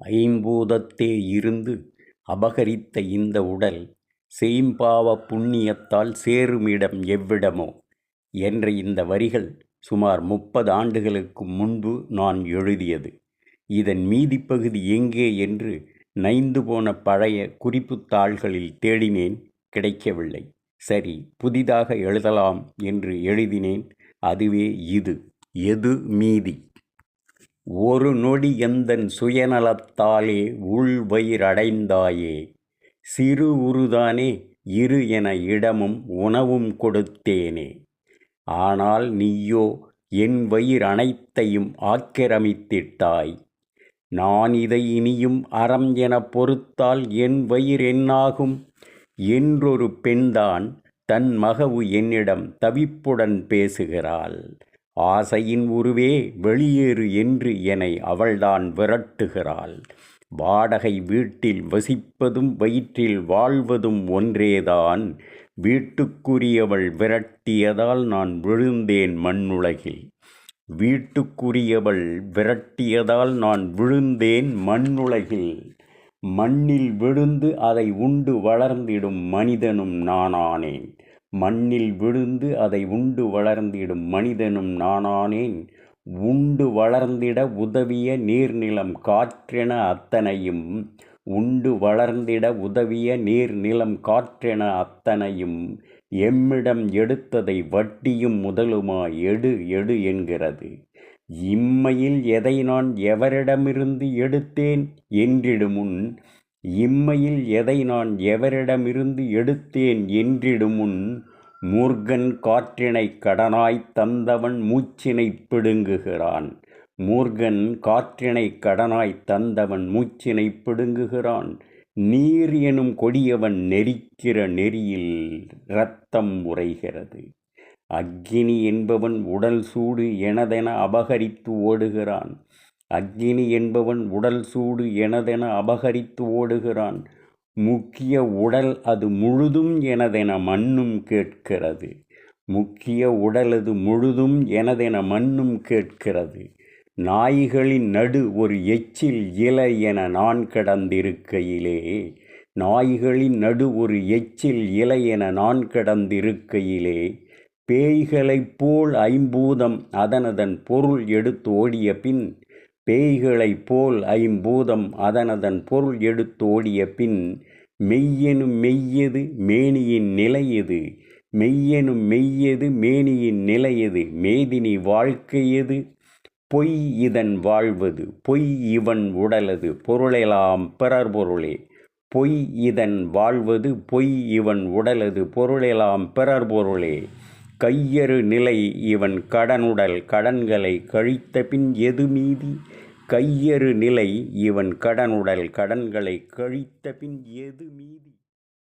ஐம்பூதத்தே இருந்து அபகரித்த இந்த உடல் செய்ம்பாவ புண்ணியத்தால் சேருமிடம் எவ்விடமோ? என்ற இந்த வரிகள் சுமார் முப்பது ஆண்டுகளுக்கு முன்பு நான் எழுதியது. இதன் மீதிப்பகுதி எங்கே என்று நைந்து போன பழைய குறிப்புத் தாள்களில் தேடினேன் கிடைக்கவில்லை. சரி புதிதாக எழுதலாம் என்று எழுதினேன். அதுவே இது. எது மீதி? ஒரு நொடி எந்தன் சுயநலத்தாலே உள்வயிரடைந்தாயே சிறு உருதானே இரு என இடமும் உணவும் கொடுத்தேனே. ஆனால் நீயோ என் வயிறு அனைத்தையும் ஆக்கிரமித்திட்டாய். நான் இதை இனியும் அறம் எனப் பொறுத்தால் என் வயிறு என்னாகும்? என்றொரு பெண்தான் தன் மகவு என்னிடம் தவிப்புடன் பேசுகிறாள். ஆசையின் உருவே வெளியேறு என்று என்னை அவள்தான் விரட்டுகிறாள். வாடகை வீட்டில் வசிப்பதும் வயிற்றில் வாழ்வதும் ஒன்றேதான். வீட்டுக்குரியவள் விரட்டியதால் நான் விழுந்தேன் மண்ணுலகில். வீட்டுக்குரியவள் விரட்டியதால் நான் விழுந்தேன் மண்ணுலகில். மண்ணில் விழுந்து அதை உண்டு வளர்ந்திடும் மனிதனும் நானானேன். மண்ணில் விழுந்து அதை உண்டு வளர்ந்திடும் மனிதனும் நானானேன். உண்டு வளர்ந்திட உதவிய நீர்நிலம் காற்றென அத்தனையும் உண்டு வளர்ந்திட உதவிய நீர்நிலம் காற்றென அத்தனையும் எம்மிடம் எடுத்ததை வட்டியும் முதலுமாய் எடு எடு என்கிறது. இம்மையில் எதை நான் எவரிடமிருந்து எடுத்தேன்? என்றிடுமுன் இம்மையில் எதை நான் எவரிடமிருந்து எடுத்தேன் என்றிடுமுன் மூர்க்கன் காற்றினை கடனாய்த் தந்தவன் மூச்சினைப் பிடுங்குகிறான். மூர்க்கன் காற்றினை கடனாய்த் தந்தவன் மூச்சினைப் பிடுங்குகிறான். நீர் எனும் கொடியவன் நெரிக்கிற நெறியில் இரத்தம் உறைகிறது. அக்கினி என்பவன் உடல் சூடு எனதென அபகரித்து ஓடுகிறான். அக்னி என்பவன் உடல் சூடு எனதென அபகரித்து ஓடுகிறான். முக்கிய உடல் அது முழுதும் எனதென மண்ணும் கேட்கிறது. முக்கிய உடலது முழுதும் எனதென மண்ணும் கேட்கிறது. நாய்களின் நடு ஒரு எச்சில் இலை என நான் கடந்திருக்கையிலே நாய்களின் நடு ஒரு எச்சில் இலை என நான் கடந்திருக்கையிலே பேய்களைப் போல் ஐம்பூதம் அதனதன் பொருள் எடுத்து ஓடிய பின் பேய்களைப் போல் ஐம்பூதம் அதனதன் பொருள் எடுத்து ஓடிய பின் மெய்யெனும் மெய்யது மேனியின் நிலையது மெய்யெனும் மெய்யது மேனியின் நிலையது மேதினி வாழ்க்கையது பொய் இதன் வாழ்வது பொய் இவன் உடலது பொருளெலாம் பிறர் பொருளே. பொய் இதன் வாழ்வது பொய் இவன் உடலது பொருளெலாம் பிறர் பொருளே. கையறு நிலை இவன் கடனுடல் கடன்களை கழித்த பின் எது மீதி? கையறு நிலை இவன் கடனுடல் கடன்களை கழித்த பின் எது மீதி?